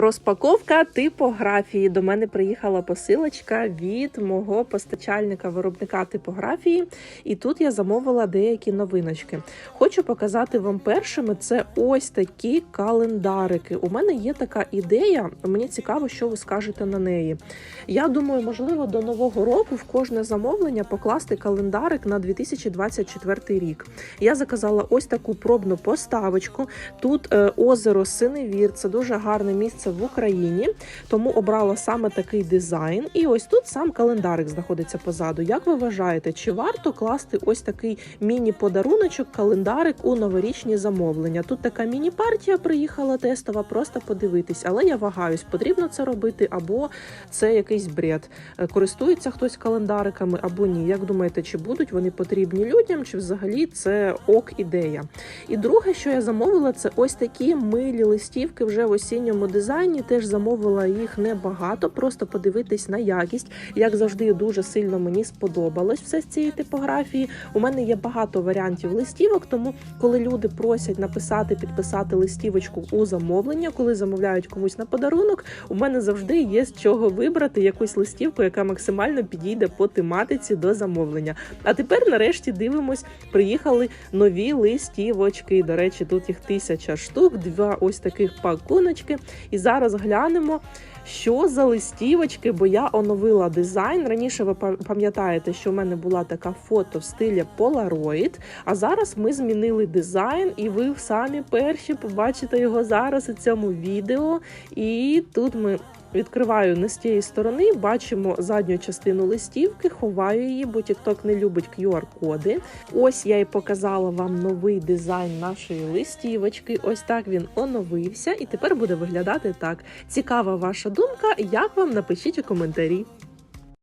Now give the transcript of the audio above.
Розпаковка типографії. До мене приїхала посилочка від мого постачальника-виробника типографії, і тут я замовила деякі новиночки. Хочу показати вам першими. Це ось такі календарики. У мене є така ідея. Мені цікаво, що ви скажете на неї. Я думаю, можливо, до нового року в кожне замовлення покласти календарик на 2024 рік. Я заказала ось таку пробну поставочку. Тут е, озеро Синевір, це дуже гарне місце в Україні, тому обрала саме такий дизайн. І ось тут сам календарик знаходиться позаду. Як ви вважаєте, чи варто класти ось такий міні-подаруночок, календарик у новорічні замовлення? Тут така міні-партія приїхала тестова, просто подивитись, але я вагаюсь, потрібно це робити, або це якийсь бред. Е, Користується хтось календариками або ні. Як думаєте, чи будуть вони потрібні людям, чи взагалі це ок ідея? І друге, що я замовила, це ось такі милі листівки вже в осінньому дизайні. Теж замовила їх небагато, просто подивитись на якість. Як завжди, дуже сильно мені сподобалось все з цієї типографії. У мене є багато варіантів листівок, тому коли люди просять написати, підписати листівочку у замовлення, коли замовляють комусь на подарунок, у мене завжди є з чого вибрати якусь листівку, яка максимально підійде по тематиці до замовлення. А тепер, нарешті, дивимось, приїхали нові листівочки. До речі, тут їх тисяча штук, два ось таких пакуночки. І зараз глянемо. Що за листівочки, бо я оновила дизайн. Раніше ви пам'ятаєте, що в мене була така фото в стилі Polaroid, а зараз ми змінили дизайн, і ви самі перші побачите його зараз у цьому відео. І тут ми Відкриваю не з тієї сторони, бачимо задню частину листівки, ховаю її, бо TikTok не любить QR-коди. Ось я і показала вам новий дизайн нашої листівочки. Ось так він оновився, і тепер буде виглядати так. Цікава ваша думка. Як вам напишіть у коментарі.